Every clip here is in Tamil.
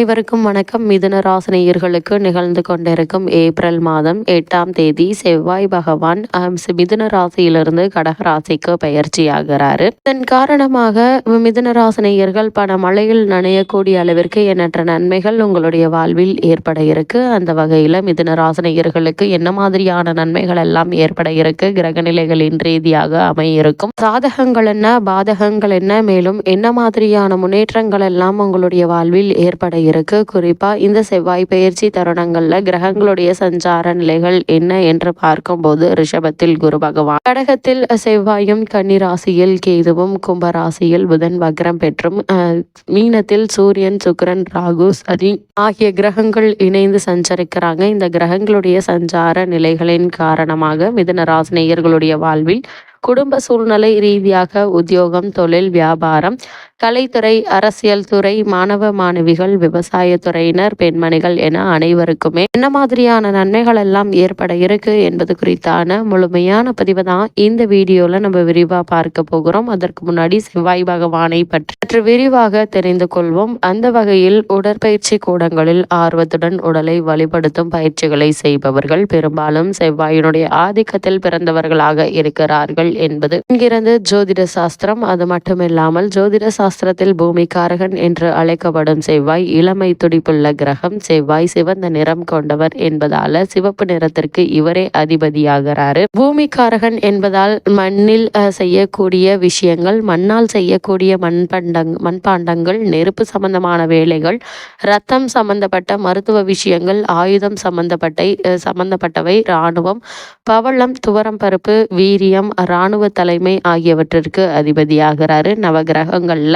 அனைவருக்கும் வணக்கம். மிதுன ராசினியர்களுக்கு நிகழ்ந்து கொண்டிருக்கும் ஏப்ரல் மாதம் எட்டாம் தேதி செவ்வாய் பகவான் மிதுன ராசியிலிருந்து கடக ராசிக்கு பயிற்சியாகிறாரு இதன் காரணமாக மிதுன ராசினியர்கள் பல மழையில் நனையக்கூடிய அளவிற்கு எண்ணற்ற நன்மைகள் உங்களுடைய வாழ்வில் ஏற்பட இருக்கு. அந்த வகையில மிதுன ராசினியர்களுக்கு என்ன மாதிரியான நன்மைகள் எல்லாம் ஏற்பட இருக்கு? கிரக நிலைகளின் ரீதியாக அமையிருக்கும். சாதகங்கள் என்ன? பாதகங்கள் என்ன? மேலும் என்ன மாதிரியான முன்னேற்றங்கள் எல்லாம் உங்களுடைய வாழ்வில் ஏற்பட இருக்கு. குறிப்பா இந்த செவ்வாய் பயிற்சி தருணங்கள்ல கிரகங்களுடைய சஞ்சார நிலைகள் என்ன என்று பார்க்கும்போது ரிஷபத்தில் குரு பகவான். கடகத்தில் செவ்வாயும் கன்னிராசியில் கேதுவும் கும்பராசியில் புதன் வக்ரம் பெற்றும் மீனத்தில் சூரியன் சுக்கரன் ராகு சரி ஆகிய கிரகங்கள் இணைந்து சஞ்சரிக்கிறாங்க. இந்த கிரகங்களுடைய சஞ்சார நிலைகளின் காரணமாக மிதன ராசினியர்களுடைய வாழ்வில் குடும்ப சூழ்நிலை ரீதியாக உத்தியோகம் தொழில் வியாபாரம் கலைத்துறை அரசியல் துறை மாணவ மாணவிகள் விவசாயத்துறையினர் பெண்மணிகள் என அனைவருக்குமே என்ன மாதிரியான நன்மைகள் எல்லாம் ஏற்பட இருக்கு என்பது குறித்தான முழுமையான பதிவு தான் இந்த வீடியோல நம்ம விரிவா பார்க்க போகிறோம். அதற்கு முன்னாடி செவ்வாய் பகவானை பற்றி விரிவாக தெரிந்து கொள்வோம். அந்த வகையில் உடற்பயிற்சி கூடங்களில் ஆர்வத்துடன் உடலை வழிபடுத்தும் பயிற்சிகளை செய்பவர்கள் பெரும்பாலும் செவ்வாயினுடைய ஆதிக்கத்தில் பிறந்தவர்களாக இருக்கிறார்கள் என்பது இங்கிருந்து ஜோதிட சாஸ்திரம். அது மட்டுமில்லாமல் ஜோதிட சாஸ்திரத்தில் பூமிக்காரகன் என்று அழைக்கப்படும் செவ்வாய் இளமை துடிப்புள்ள கிரகம். செவ்வாய் சிவந்த நிறம் கொண்டவர் என்பதால சிவப்பு நிறத்திற்கு இவரே அதிபதியாகிறாரு. பூமிக்காரகன் என்பதால் மண்ணில் செய்யக்கூடிய விஷயங்கள் மண்ணால் செய்யக்கூடிய மண்பண்டங் மண்பாண்டங்கள் நெருப்பு சம்பந்தமான வேலைகள் ரத்தம் சம்பந்தப்பட்ட மருத்துவ விஷயங்கள் ஆயுதம் சம்பந்தப்பட்ட சம்பந்தப்பட்டவை இராணுவம் பவளம் துவரம் பருப்பு வீரியம் இராணுவ தலைமை ஆகியவற்றிற்கு அதிபதியாகிறாரு. நவகிரகங்கள்ல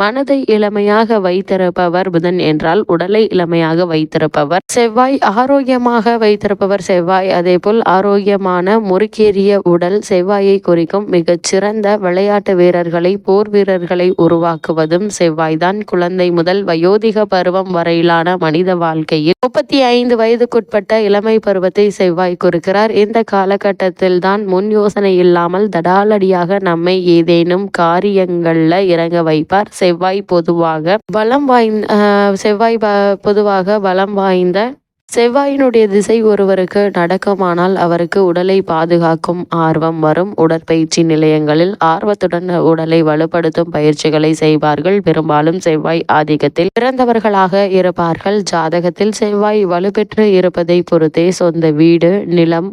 மனதை இளமையாக வைத்திருப்பவர் புதன் என்றால் உடலை இளமையாக வைத்திருப்பவர். செவ்வாய் ஆரோக்கியமாக வைத்திருப்பவர் செவ்வாய். அதே போல் ஆரோக்கியமான முறுக்கேறிய உடல் செவ்வாயை குறிக்கும் மிகச்சிறந்த விளையாட்டு வீரர்களை போர் வீரர்களை உருவாக்குவதும் செவ்வாய்தான். குழந்தை முதல் வயோதிக பருவம் வரையிலான மனித வாழ்க்கையில் முப்பத்தி ஐந்து வயதுக்குட்பட்ட இளமை பருவத்தை செவ்வாய் குறிக்கிறார். இந்த காலகட்டத்தில் தான் முன் யோசனை இல்லாமல் தடாலடியாக நம்மை ஏதேனும் காரியங்கள்ல இறங்க வைப்பார். செவ்வாய் பொதுவாக பலம் வாய்ந்த செவ்வாய் பொதுவாக பலம் வாய்ந்த செவ்வாயினுடைய திசை ஒருவருக்கு நடக்குமானால் அவருக்கு உடலை பாதுகாக்கும் ஆர்வம் வரும். உடற்பயிற்சி நிலையங்களில் ஆர்வத்துடன் உடலை வலுப்படுத்தும் பயிற்சிகளை செய்வார்கள். பெரும்பாலும் செவ்வாய் ஆதிக்கத்தில் பிறந்தவர்களாக இருப்பார்கள். ஜாதகத்தில் செவ்வாய் வலுப்பெற்று இருப்பதை பொறுத்தே சொந்த வீடு நிலம்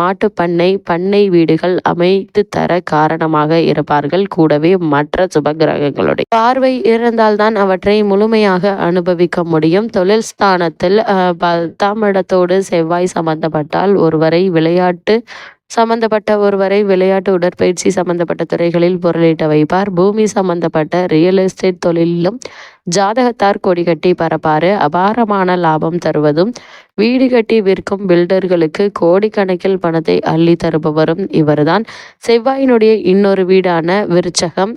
மாட்டு பண்ணை பண்ணை வீடுகள் அமைத்து தர காரணமாக இருப்பார்கள். கூடவே மற்ற சுப கிரகங்களுடைய பார்வை இருந்தால்தான் அவற்றை முழுமையாக அனுபவிக்க முடியும். தொழில் ஸ்தானத்தில் பத்தாம் இடத்தோடு செவ்வாய் சம்பந்தப்பட்டால் ஒருவரை விளையாட்டு சம்பந்தப்பட்ட ஒருவரை விளையாட்டு உடற்பயிற்சி சம்பந்தப்பட்ட துறைகளில் பொருளீட்ட வைப்பார். பூமி சம்பந்தப்பட்ட ரியல் எஸ்டேட் தொழிலிலும் ஜாதகத்தார் கொடி கட்டி பரப்பாரு அபாரமான லாபம் தருவதும் வீடு கட்டி விற்கும் பில்டர்களுக்கு கோடிக்கணக்கில் பணத்தை அள்ளி தருபவரும் இவர்தான். செவ்வாயினுடைய இன்னொரு வீடான விருச்சகம்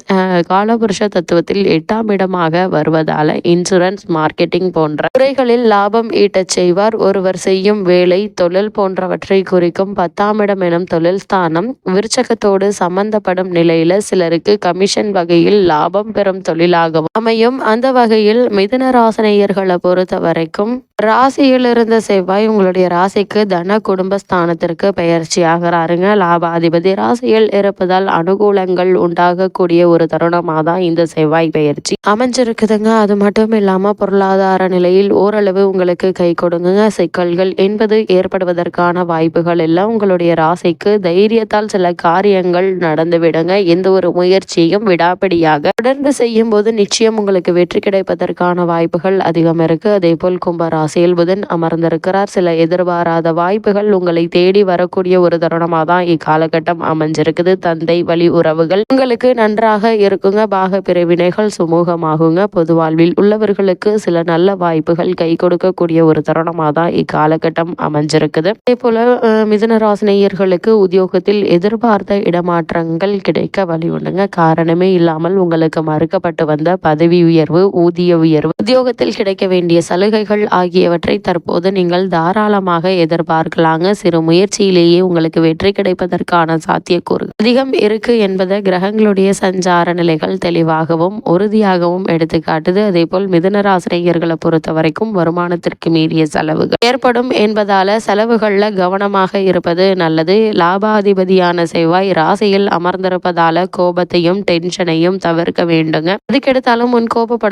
காலபுருஷ தத்துவத்தில் எட்டாம் இடமாக வருவதால இன்சூரன்ஸ் மார்க்கெட்டிங் போன்ற துறைகளில் லாபம் ஈட்டச் செய்வார். ஒருவர் செய்யும் வேலை தொழில் போன்றவற்றை குறிக்கும் பத்தாம் இடம் எனும் தொழில் ஸ்தானம். விருச்சகத்தோடு சம்பந்தப்படும் நிலையில சிலருக்கு கமிஷன் வகையில் லாபம் பெறும் தொழிலாகவும் அமையும். அந்த வகையில் மிதுன ராசனையர்களை பொறுத்த வரைக்கும் ராசியில் இருந்த செவ்வாய் உங்களுடைய ராசிக்கு தன குடும்பஸ்தானத்திற்கு பயிற்சி ஆகிறாருங்க லாபாதிபதி ராசியில் இருப்பதால் அனுகூலங்கள் உண்டாகக்கூடிய ஒரு தருணமாக தான் இந்த செவ்வாய் பயிற்சி அமைஞ்சிருக்குதுங்க. அது மட்டும் இல்லாம பொருளாதார நிலையில் ஓரளவு உங்களுக்கு கை கொடுங்க சிக்கல்கள் என்பது ஏற்படுவதற்கான வாய்ப்புகள் எல்லாம் உங்களுடைய ராசிக்கு தைரியத்தால் சில காரியங்கள் நடந்து விடுங்க எந்த ஒரு முயற்சியும் விடாபிடியாக தொடர்ந்து செய்யும் போது நிச்சயம் உங்களுக்கு வெற்றி கிடைப்பதற்கான வாய்ப்புகள் அதிகம் இருக்கு. அதே போல் கும்பராசி ராசியில் புதன் அமர்ந்திருக்கிறார். சில எதிர்பாராத வாய்ப்புகள் உங்களை தேடி வரக்கூடிய ஒரு தருணமாக தான் இக்காலகட்டம் அமைஞ்சிருக்குது. தந்தை வழி உறவுகள் உங்களுக்கு நன்றாக இருக்குங்க. பாக பிரிவினைகள் சுமூகமாகுங்க. பொது வாழ்வில் உள்ளவர்களுக்கு சில நல்ல வாய்ப்புகள் கை கொடுக்கக்கூடிய ஒரு தருணமாக தான் இக்காலகட்டம் அமைஞ்சிருக்குது. அதே போல மிதுன ராசினியர்களுக்கு உத்தியோகத்தில் எதிர்பார்த்த இடமாற்றங்கள் கிடைக்க வழி உண்டுங்க. காரணமே இல்லாமல் உங்களுக்கு மறுக்கப்பட்டு வந்த பதவி உயர்வு ஊதிய உயர்வு உத்தியோகத்தில் கிடைக்க வேண்டிய சலுகைகள் ஆகியவற்றை தற்போது நீங்கள் தாராளமாக எதிர்பார்க்கலாங்க. சிறு முயற்சியிலேயே உங்களுக்கு வெற்றி கிடைப்பதற்கான சாத்தியக்கூறு. அதிகம் இருக்கு என்பதை கிரகங்களுடைய சஞ்சார நிலைகள் தெளிவாகவும் உறுதியாகவும் எடுத்துக்காட்டுது. அதே போல் மிதனராசினியர்களை பொறுத்த வரைக்கும் வருமானத்திற்கு மீறிய செலவுகள் ஏற்படும் என்பதால செலவுகள்ல கவனமாக இருப்பது நல்லது. லாபாதிபதியான செவ்வாய் ராசியில் அமர்ந்திருப்பதால கோபத்தையும் டென்ஷனையும் தவிர்க்க வேண்டுங்க. அதுக்கெடுத்தாலும் முன்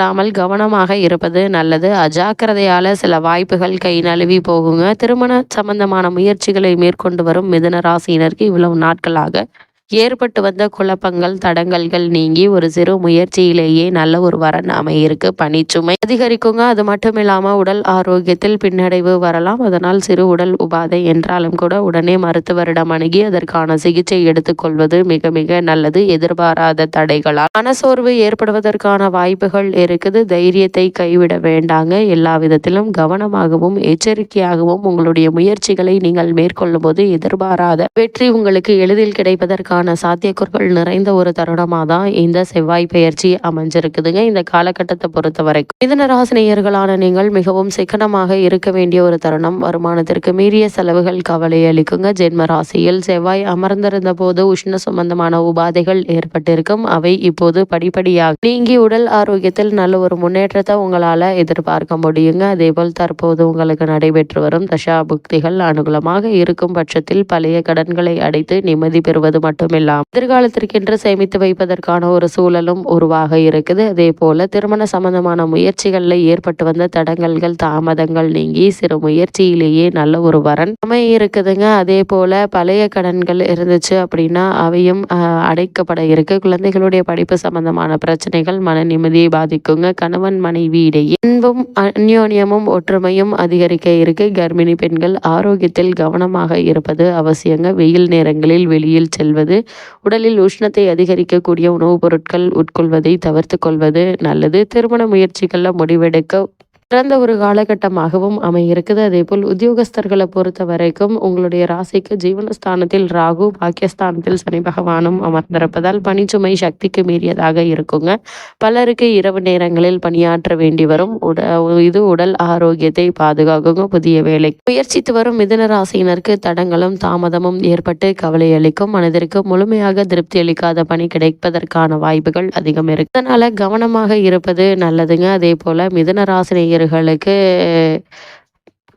கோபப்படாமல் கவனமாக இருப்பது நல்லது. அஜாக்கிரதையால் சில வாய்ப்புகள் கை நழுவி போகுங்க. திருமண சம்பந்தமான முயற்சிகளை மேற்கொண்டு வரும் மிதன ராசியினருக்கு இவ்வளவு நாட்களாக ஏற்பட்டு வந்த குழப்பங்கள் தடங்கல்கள் நீங்கி ஒரு சிறு முயற்சியிலேயே நல்ல ஒரு வரன் அமையிருக்கு. பனிச்சுமை அதிகரிக்குங்க. அது மட்டும் இல்லாமல் உடல் ஆரோக்கியத்தில் பின்னடைவு வரலாம். அதனால் சிறு உடல் உபாதை என்றாலும் கூட உடனே மருத்துவரிடம் அணுகி அதற்கான சிகிச்சை எடுத்துக்கொள்வது மிக மிக நல்லது. எதிர்பாராத தடைகளால் மனசோர்வு ஏற்படுவதற்கான வாய்ப்புகள் இருக்குது. தைரியத்தை கைவிட வேண்டாங்க. எல்லா விதத்திலும் கவனமாகவும் எச்சரிக்கையாகவும் உங்களுடைய முயற்சிகளை நீங்கள் மேற்கொள்ளும் போது எதிர்பாராத வெற்றி உங்களுக்கு எளிதில் கிடைப்பதற்கான அதற்கான சாத்தியக்கூறுகள் நிறைந்த ஒரு தருணமாக தான் இந்த செவ்வாய் பயிற்சி அமைஞ்சிருக்குதுங்க. இந்த காலகட்டத்தை பொறுத்த வரைக்கும் மிதனராசினியர்களான நீங்கள் மிகவும் சிக்கனமாக இருக்க வேண்டிய ஒரு தருணம். வருமானத்திற்கு மீறிய செலவுகள் கவலை அளிக்குங்க. ஜென்ம ராசியில் செவ்வாய் அமர்ந்திருந்த போது உஷ்ண சம்பந்தமான உபாதைகள் ஏற்பட்டிருக்கும். அவை இப்போது படிப்படியாக நீங்கி உடல் ஆரோக்கியத்தில் நல்ல ஒரு முன்னேற்றத்தை உங்களால் எதிர்பார்க்க முடியுங்க. அதேபோல் தற்போது உங்களுக்கு நடைபெற்று வரும் தசா புக்திகள் அனுகூலமாக இருக்கும் பட்சத்தில் பழைய கடன்களை அடைத்து நிம்மதி பெறுவது மட்டும் மட்டுமில்லாம். எதிர்காலத்திற்கென்று சேமித்து வைப்பதற்கான ஒரு சூழலும் உருவாக இருக்குது. அதே போல திருமண சம்பந்தமான முயற்சிகளில் ஏற்பட்டு வந்த தடங்கல்கள் தாமதங்கள் நீங்கி சிறு முயற்சியிலேயே நல்ல ஒரு வரன் அமைய இருக்குதுங்க. அதே போல பழைய கடன்கள் இருந்துச்சு அப்படின்னா அவையும் அடைக்கப்பட இருக்கு. குழந்தைகளுடைய படிப்பு சம்பந்தமான பிரச்சனைகள் மன நிம்மதியை பாதிக்குங்க. கணவன் மனைவி இடையே அன்பும் அந்யோன்யமும் ஒற்றுமையும் அதிகரிக்க இருக்கு. கர்ப்பிணி பெண்கள் ஆரோக்கியத்தில் கவனமாக இருப்பது அவசியங்க. வெயில் நேரங்களில் வெளியில் செல்வது உடலில் உஷ்ணத்தை அதிகரிக்கக்கூடிய உணவுப் பொருட்கள் உட்கொள்வதை தவிர்த்து கொள்வது நல்லது. திருமண முயற்சிகளில் முடிவெடுக்க சிறந்த ஒரு காலகட்டமாகவும் அமையிருக்குது. அதே போல் உத்தியோகஸ்தர்களை பொறுத்த வரைக்கும் உங்களுடைய ராசிக்கு ஜீவனஸ்தானத்தில் ராகு பாக்கியஸ்தானத்தில் சனி பகவானும் அமர்ந்திருப்பதால் பணிச்சுமை சக்திக்கு மீறியதாக இருக்குங்க. பலருக்கு இரவு நேரங்களில் பணியாற்ற வேண்டி வரும். உட இது உடல் ஆரோக்கியத்தை பாதுகாக்குங்க. புதிய வேலை முயற்சித்து வரும் மிதன ராசியினருக்கு தடங்களும் தாமதமும் ஏற்பட்டு கவலை அளிக்கும். மனதிற்கு முழுமையாக திருப்தி அளிக்காத பணி கிடைப்பதற்கான வாய்ப்புகள் அதிகம் இருக்கு. அதனால கவனமாக இருப்பது நல்லதுங்க. அதே போல மிதன ராசினியர் இளைஞர்களுக்கு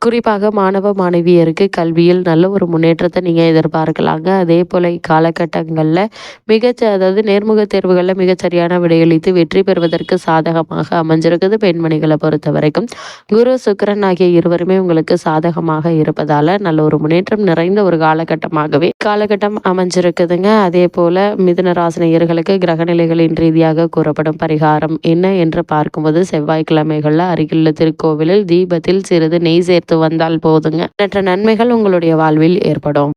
குறிப்பாக மாணவ மாணவியருக்கு கல்வியில் நல்ல ஒரு முன்னேற்றத்தை நீங்கள் எதிர்பார்க்கலாங்க. அதே போல் இக்காலகட்டங்களில் மிகச்ச அதாவது நேர்முக தேர்வுகளில் மிகச்சரியான விடையளித்து வெற்றி பெறுவதற்கு சாதகமாக அமைஞ்சிருக்குது பெண்மணிகளை பொறுத்த வரைக்கும் குரு சுக்கரன் ஆகிய இருவருமே உங்களுக்கு சாதகமாக இருப்பதால் நல்ல ஒரு முன்னேற்றம் நிறைந்த ஒரு காலகட்டமாகவே காலகட்டம் அமைஞ்சிருக்குதுங்க. அதே போல் மிதுன ராசினியர்களுக்கு கிரகநிலைகளின் ரீதியாக கூறப்படும் பரிகாரம் என்ன என்று பார்க்கும்போது செவ்வாய்க்கிழமைகளில் அருகிலுள்ள திருக்கோவிலில் தீபத்தில் சிறிது நெய் சேர்த்து வந்தால் போதுங்க. மற்ற நன்மைகள் உங்களுடைய வாழ்வில் ஏற்படும்.